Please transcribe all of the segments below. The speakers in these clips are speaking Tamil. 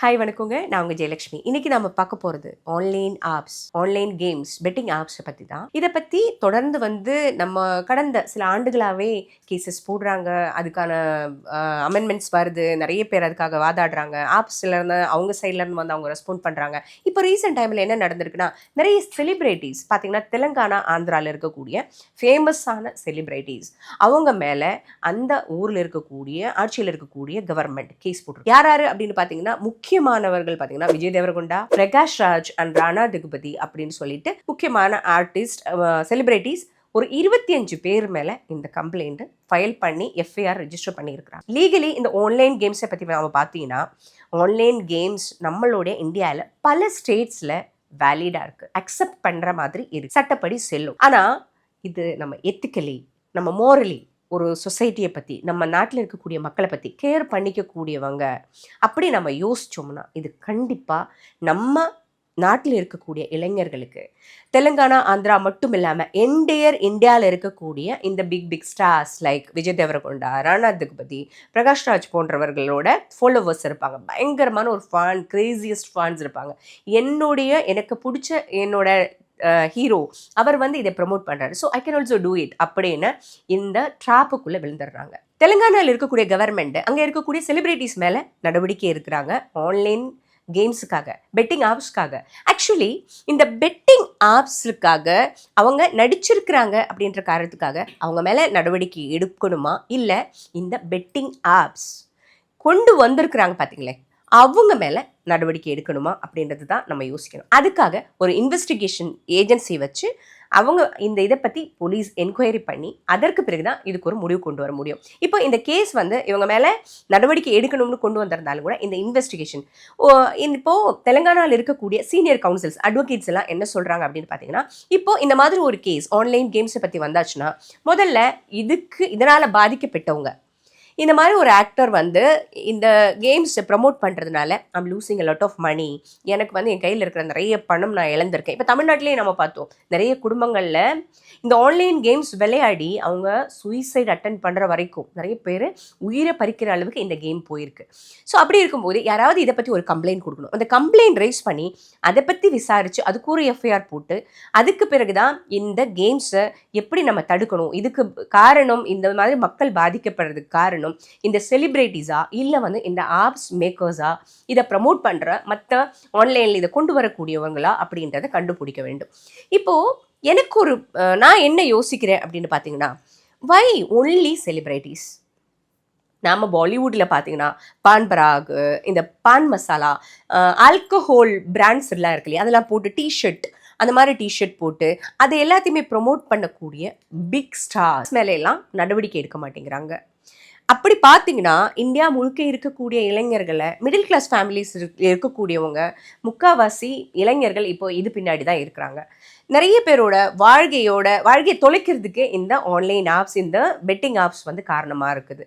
ஹாய் வணக்கங்க. நான் உங்கள் ஜெயலட்சுமி இன்னைக்கு நம்ம பார்க்க போகிறது online apps online games betting ஆப்ஸை பற்றி தான். இதை பற்றி தொடர்ந்து வந்து நம்ம கடந்த சில ஆண்டுகளாகவே கேசஸ் போடுறாங்க. அதுக்கான அமெண்ட்மெண்ட்ஸ் வருது. நிறைய பேர் அதுக்காக வாதாடுறாங்க. ஆப்ஸ்லேருந்து அவங்க சைட்லேருந்து வந்து அவங்க ரெஸ்பாண்ட் பண்ணுறாங்க இப்போ ரீசெண்ட் டைமில் என்ன நடந்திருக்குன்னா நிறைய செலிப்ரிட்டிஸ் பார்த்தீங்கன்னா தெலுங்கானா ஆந்திராவில் இருக்கக்கூடிய ஃபேமஸான செலிப்ரிட்டிஸ் அவங்க மேலே அந்த ஊரில் இருக்கக்கூடிய ஆட்சியில் இருக்கக்கூடிய கவர்மெண்ட் கேஸ் போட்டுருக்கு. யார் யார் அப்படின்னு பார்த்தீங்கன்னா முக்கிய முக்கியமானவர்கள் பார்த்தீங்கன்னா விஜய் தேவரகுண்டா பிரகாஷ் ராஜ் அண்ட் ராணா திகுபதி அப்படின்னு சொல்லிட்டு முக்கியமான ஆர்டிஸ்ட் செலிபிரிட்டிஸ் ஒரு இருபத்தி அஞ்சு பேர் மேல இந்த கம்ப்ளைண்ட் ஃபைல் பண்ணி எஃப்ஐஆர் ரெஜிஸ்டர் பண்ணியிருக்கிறாங்க. லீகலி இந்த ஆன்லைன் கேம்ஸை பற்றி நம்ம பார்த்தீங்கன்னா ஆன்லைன் கேம்ஸ் நம்மளுடைய இந்தியாவில் பல ஸ்டேட்ஸில் வேலிடாக இருக்குது அக்செப்ட் பண்ணுற மாதிரி இருக்கு. சட்டப்படி செல்லும். ஆனால் இது நம்ம எத்திக்கலி நம்ம மோரலி ஒரு சொசைட்டியை பற்றி நம்ம நாட்டில் இருக்கக்கூடிய மக்களை பற்றி கேர் பண்ணிக்கக்கூடியவங்க அப்படி நம்ம யோசித்தோம்னா இது கண்டிப்பாக நம்ம நாட்டில் இருக்கக்கூடிய இளைஞர்களுக்கு தெலுங்கானா ஆந்திரா மட்டும் இல்லாமல் என்டையர் இந்தியாவில் இருக்கக்கூடிய இந்த big big stars like Vijay Deverakonda Rana Daggubati Prakash Raj போன்றவர்களோட followers இருப்பாங்க. பயங்கரமான ஒரு ஃபான் கிரேசியஸ்ட் ஃபான்ஸ் இருப்பாங்க. என்னுடைய எனக்கு பிடிச்ச என்னோட ஹீரோ அவர் வந்து இதை ப்ரமோட் பண்ணுறாரு so I can also do it அப்படின்னு இந்த ட்ராப்புக்குள்ளே விழுந்துடுறாங்க. தெலுங்கானாவில் இருக்கக்கூடிய கவர்மெண்ட் அங்கே இருக்கக்கூடிய செலிபிரிட்டிஸ் மேலே நடவடிக்கை இருக்கிறாங்க ஆன்லைன் கேம்ஸுக்காக பெட்டிங் ஆப்ஸ்க்காக ஆக்சுவலி இந்த பெட்டிங் ஆப்ஸுக்காக அவங்க நடிச்சிருக்கிறாங்க அப்படின்ற காரணத்துக்காக அவங்க மேலே நடவடிக்கை எடுக்கணுமா? இல்லை இந்த பெட்டிங் ஆப்ஸ் கொண்டு வந்திருக்கிறாங்க பார்த்தீங்களே அவங்க மேலே நடவடிக்கை எடுக்கணுமா அப்படின்றது தான் நம்ம யோசிக்கணும். அதுக்காக ஒரு இன்வெஸ்டிகேஷன் ஏஜென்சி வச்சு அவங்க இந்த இதை பற்றி போலீஸ் என்கொயரி பண்ணி அதற்கு பிறகு தான் இதுக்கு ஒரு முடிவு கொண்டு வர முடியும். இப்போ இந்த கேஸ் வந்து இவங்க மேலே நடவடிக்கை எடுக்கணும்னு கொண்டு வந்திருந்தாலும் கூட இந்த இன்வெஸ்டிகேஷன் இப்போது தெலுங்கானாவில் இருக்கக்கூடிய சீனியர் கவுன்சில்ஸ் அட்வொகேட்ஸ் எல்லாம் என்ன சொல்கிறாங்க அப்படின்னு பார்த்தீங்கன்னா இப்போ இந்த மாதிரி ஒரு கேஸ் ஆன்லைன் கேம்ஸை பற்றி வந்தாச்சுன்னா முதல்ல இதுக்கு இதனால் பாதிக்கப்பட்டவங்க இந்த மாதிரி ஒரு ஆக்டர் வந்து இந்த கேம்ஸை ப்ரமோட் பண்ணுறதுனால I'm losing a lot of money எனக்கு வந்து என் கையில் இருக்கிற நிறைய பணம் நான் இழந்திருக்கேன். இப்போ தமிழ்நாட்டிலே நம்ம பார்த்தோம். நிறைய குடும்பங்களில் இந்த ஆன்லைன் கேம்ஸ் விளையாடி அவங்க சூசைட் அட்டன் பண்ணுற வரைக்கும் நிறைய பேர் உயிரை பறிக்கிற அளவுக்கு இந்த கேம் போயிருக்கு. ஸோ அப்படி இருக்கும்போது யாராவது இதை பற்றி ஒரு கம்ப்ளைண்ட் கொடுக்கணும். அந்த கம்ப்ளைண்ட் ரைஸ் பண்ணி அதை பற்றி விசாரித்து அதுக்கு ஒரு எஃப்ஐஆர் போட்டு அதுக்கு பிறகு தான் இந்த கேம்ஸை எப்படி நம்ம தடுக்கணும்? இதுக்கு காரணம் இந்த மாதிரி மக்கள் பாதிக்கப்படுறதுக்கு காரணம் இந்த செலிப்ரிட்டிஸா இல்லை வந்து இந்த ஆப்ஸ் மேக்கர்ஸா இதை ப்ரமோட் பண்ணுற மற்ற ஆன்லைனில் இதை கொண்டு வரக்கூடியவங்களா அப்படின்றத கண்டுபிடிக்க வேண்டும். இப்போது எனக்கு ஒரு நான் என்ன யோசிக்கிறேன் அப்படின்னு பார்த்தீங்கன்னா வை ஒன்லி செலிப்ரிட்டிஸ் நாம் பாலிவுட்டில் பார்த்தீங்கன்னா பான் பராக் இந்த பான் மசாலா ஆல்கஹோல் பிராண்ட்ஸ் எல்லாம் இருக்கு இல்லையா அதெல்லாம் போட்டு டிஷர்ட் அந்த மாதிரி டிஷர்ட் போட்டு அதை எல்லாத்தையுமே ப்ரொமோட் பண்ணக்கூடிய பிக் ஸ்டார்ஸ் மேலே எல்லாம் நடவடிக்கை எடுக்க மாட்டேங்கிறாங்க. அப்படி பார்த்தீங்கன்னா இந்தியா முழுக்க இருக்கக்கூடிய இளைஞர்களை மிடில் கிளாஸ் ஃபேமிலிஸ் இருக்கக்கூடியவங்க முக்காவாசி இளைஞர்கள் இப்போ இது பின்னாடி தான் இருக்கிறாங்க. நிறைய பேரோட வாழ்க்கையோட வாழ்க்கையை தொலைக்கிறதுக்கு இந்த ஆன்லைன் ஆப்ஸ் இந்த பெட்டிங் ஆப்ஸ் வந்து காரணமாக இருக்குது.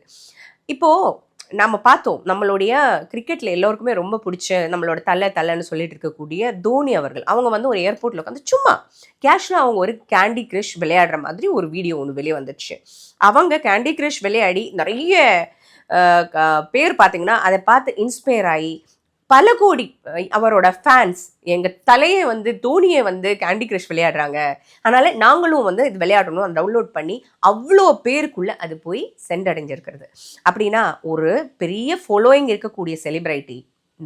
இப்போது நம்ம பார்த்தோம் நம்மளுடைய கிரிக்கெட்டில் எல்லோருக்குமே ரொம்ப பிடிச்ச நம்மளோட தலை தலைன்னு சொல்லிட்டு இருக்கக்கூடிய தோனி அவர்கள். அவங்க வந்து ஒரு ஏர்போர்ட்டில் உட்காந்து சும்மா கேஷுவலாக அவங்க ஒரு கேண்டி கிரஷ் விளையாடுற மாதிரி ஒரு வீடியோ ஒன்று வெளியே வந்துடுச்சு. அவங்க கேண்டி கிரஷ் விளையாடி நிறைய பேர் பார்த்தீங்கன்னா அதை பார்த்து இன்ஸ்பயர் ஆகி பல கோடி அவரோட ஃபேன்ஸ் எங்கள் தலையை வந்து தோனியை வந்து கேண்டி கிரஷ் விளையாடுறாங்க. அதனால நாங்களும் வந்து இது விளையாடணும் அதை டவுன்லோட் பண்ணி அவ்வளோ பேருக்குள்ள அது போய் சென்றடைஞ்சிருக்கிறது. அப்படின்னா ஒரு பெரிய ஃபாலோயிங் இருக்கக்கூடிய செலிப்ரிட்டி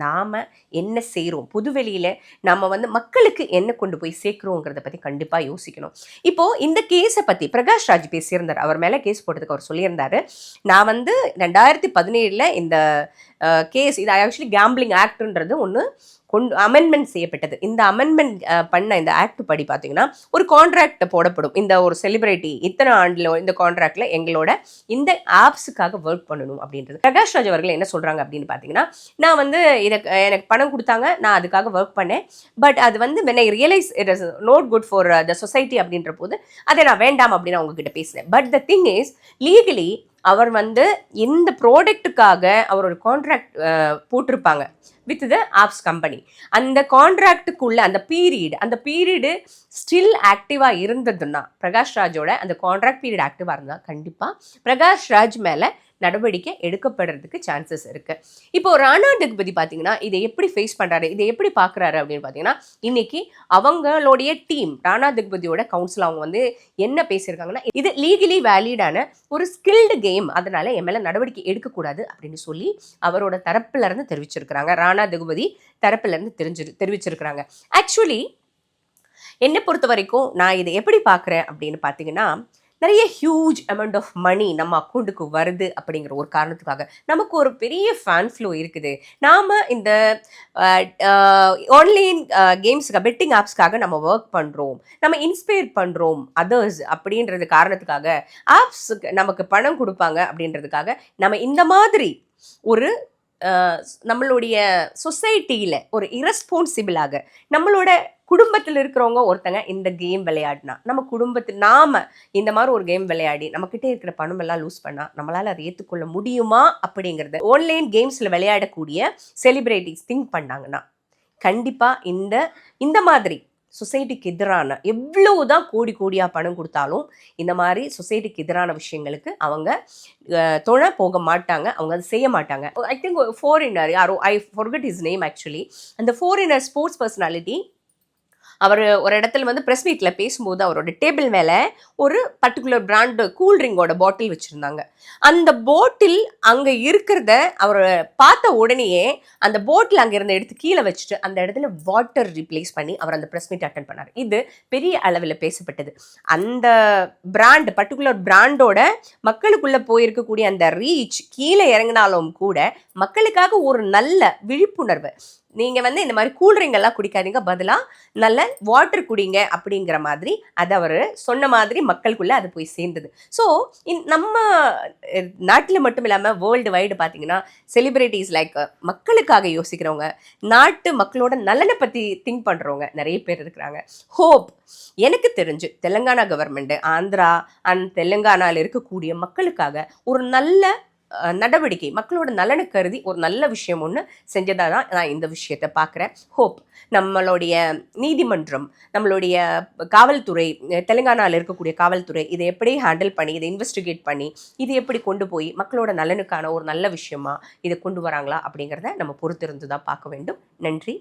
நாம் என்ன செய்கிறோம் புதுவெளியில் நம்ம வந்து மக்களுக்கு என்ன கொண்டு போய் சேர்க்குறோங்கிறத பற்றி கண்டிப்பாக யோசிக்கணும். இப்போது இந்த கேஸை பற்றி பிரகாஷ் ராஜ் பேசியிருந்தார். அவர் மேலே கேஸ் போட்டதுக்கு அவர் சொல்லியிருந்தாரு. நான் வந்து ரெண்டாயிரத்தி பதினேழில் இந்த கேஸ் இது ஆக்சுவலி கேம்பிளிங் ஆக்ட்ன்றது ஒன்று கொண்டு அமெண்ட்மெண்ட் செய்யப்பட்டது. இந்த அமெண்ட்மெண்ட் பண்ண இந்த ஆக்ட் படி பார்த்தீங்கன்னா ஒரு கான்ட்ராக்ட் போடப்படும். இந்த ஒரு செலிபிரிட்டி இத்தனை ஆண்டில் இந்த கான்ட்ராக்டில் எங்களோட இந்த ஆப்ஸுக்காக ஒர்க் பண்ணணும் அப்படின்றது. பிரகாஷ் ராஜ் அவர்கள் என்ன சொல்கிறாங்க அப்படின்னு பார்த்தீங்கன்னா நான் வந்து இதை எனக்கு பணம் கொடுத்தாங்க நான் அதுக்காக ஒர்க் பண்ணேன். பட் அது வந்து என்னை realise it is not good for the society அப்படின்ற போது அதை நான் வேண்டாம் அப்படின்னு நான் உங்ககிட்ட பேசினேன். But the thing is legally அவர் வந்து இந்த ப்ராடக்ட்டுக்காக அவர் ஒரு கான்ட்ராக்ட் போட்டிருப்பாங்க வித் த ஆப்ஸ் கம்பெனி அந்த கான்ட்ராக்டுக்குள்ள அந்த பீரியட் அந்த பீரியடு ஸ்டில் ஆக்டிவாக இருந்ததுன்னா பிரகாஷ் ராஜோட அந்த கான்ட்ராக்ட் பீரியட் ஆக்டிவாக இருந்தால் கண்டிப்பாக பிரகாஷ் ராஜ் மேலே நடவடிக்கை எடுக்கப்படுறதுக்கு சான்சஸ் இருக்குது இப்போ ராணா டெக்பதி பார்த்தீங்கன்னா இதை எப்படி ஃபேஸ் பண்ணுறாரு இதை எப்படி பார்க்குறாரு அப்படின்னு பார்த்தீங்கன்னா இன்னைக்கு அவங்களுடைய டீம் ராணா திக்பதியோட கவுன்சில் அவங்க வந்து என்ன பேசியிருக்காங்கன்னா இது லீகலி வேலிடான ஒரு ஸ்கில்டு கேம் அதனால என் மேலே நடவடிக்கை எடுக்கக்கூடாது அப்படின்னு சொல்லி அவரோட தரப்புலருந்து தெரிவிச்சிருக்கிறாங்க. ராணா திகுபதி தரப்பிலருந்து தெரிஞ்சு தெரிவிச்சிருக்கிறாங்க. ஆக்சுவலி என்னை பொறுத்த வரைக்கும் நான் இதை எப்படி பார்க்குறேன் அப்படின்னு பார்த்தீங்கன்னா நிறைய ஹியூஜ் அமௌண்ட் ஆஃப் மணி நம்ம அக்கௌண்ட்டுக்கு வருது அப்படிங்கிற ஒரு காரணத்துக்காக நமக்கு ஒரு பெரிய ஃபேன் ஃப்ளோ இருக்குது. நாம் இந்த ஆன்லைன் கேம்ஸுக்கு பெட்டிங் ஆப்ஸ்க்காக நம்ம ஒர்க் பண்ணுறோம் நம்ம இன்ஸ்பயர் பண்ணுறோம் அதர்ஸ் அப்படின்றது காரணத்துக்காக ஆப்ஸுக்கு நமக்கு பணம் கொடுப்பாங்க அப்படின்றதுக்காக நம்ம இந்த மாதிரி ஒரு நம்மளுடைய சொசைட்டியில் ஒரு இரஸ்பான்சிபிளாக நம்மளோட குடும்பத்தில் இருக்கிறவங்க ஒருத்தங்க இந்த கேம் விளையாடினா நம்ம குடும்பத்து நாம இந்த மாதிரி ஒரு கேம் விளையாடி நம்மக்கிட்ட இருக்கிற பணம் எல்லாம் லூஸ் பண்ணா நம்மளால் அதை ஏற்றுக்கொள்ள முடியுமா அப்படிங்கிறது ஆன்லைன் கேம்ஸில் விளையாடக்கூடிய செலிப்ரிட்டிஸ் திங்க் பண்ணாங்கன்னா கண்டிப்பாக இந்த இந்த மாதிரி சொசைட்டிக்கு எதிரான எவ்வளவுதான் கோடி கோடியாக பணம் கொடுத்தாலும் இந்த மாதிரி சொசைட்டிக்கு எதிரான விஷயங்களுக்கு அவங்க தொழ போக மாட்டாங்க அவங்க அதை செய்ய மாட்டாங்க. ஐ திங்க் ஃபோரினர் யாரோ I forget his name actually அந்த ஃபோரினர் ஸ்போர்ட்ஸ் பர்சனாலிட்டி அவர் ஒரு இடத்துல வந்து ப்ரெஸ் மீட்டில் பேசும்போது அவரோட டேபிள் மேலே ஒரு பர்டிகுலர் பிராண்டு கூல் ட்ரிங்கோட பாட்டில் வச்சுருந்தாங்க. அந்த பாட்டில் அங்கே இருக்கிறத அவர் பார்த்த உடனேயே அந்த பாட்டில் அங்கே இருந்த எடுத்து கீழே வச்சுட்டு அந்த இடத்துல வாட்டர் ரீப்ளேஸ் பண்ணி அவர் அந்த ப்ரெஸ் மீட் அட்டன் பண்ணார். இது பெரிய அளவில் பேசப்பட்டது. அந்த பிராண்ட் பர்டிகுலர் பிராண்டோட மக்களுக்குள்ளே போயிருக்கக்கூடிய அந்த ரீச் கீழே இறங்கினாலும் கூட மக்களுக்காக ஒரு நல்ல விழிப்புணர்வு. நீங்கள் வந்து இந்த மாதிரி கூல்ட்ரிங்க் எல்லாம் குடிக்காதீங்க. பதிலாக நல்ல வாட்டர் குடிங்க அப்படிங்கிற மாதிரி அதை அவர் சொன்ன மாதிரி மக்களுக்குள்ள அது போய் சேர்ந்தது. ஸோ நம்ம நாட்டில் மட்டும் இல்லாமல் வேர்ல்டு வைடு பார்த்தீங்கன்னா செலிபிரிட்டிஸ் லைக் மக்களுக்காக யோசிக்கிறவங்க நாட்டு மக்களோட நலனை பற்றி திங்க் பண்ணுறவங்க நிறைய பேர் இருக்கிறாங்க. ஹோப் எனக்கு தெரிஞ்சு தெலுங்கானா கவர்மெண்ட் ஆந்திரா அண்ட் தெலுங்கானாவில் இருக்கக்கூடிய மக்களுக்காக ஒரு நல்ல நடவடிக்கை மக்களோட நலனை கருதி ஒரு நல்ல விஷயம் ஒன்று செஞ்சதாக தான் நான் இந்த விஷயத்தை பார்க்குறேன். ஹோப் நம்மளுடைய நீதிமன்றம் நம்மளுடைய காவல்துறை தெலுங்கானாவில் இருக்கக்கூடிய காவல்துறை இதை எப்படி ஹேண்டில் பண்ணி இதை இன்வெஸ்டிகேட் பண்ணி இது எப்படி கொண்டு போய் மக்களோட நலனுக்கான ஒரு நல்ல விஷயமா இதை கொண்டு வராங்களா அப்படிங்கிறத நம்ம பொறுத்திருந்து தான் பார்க்க வேண்டும். நன்றி.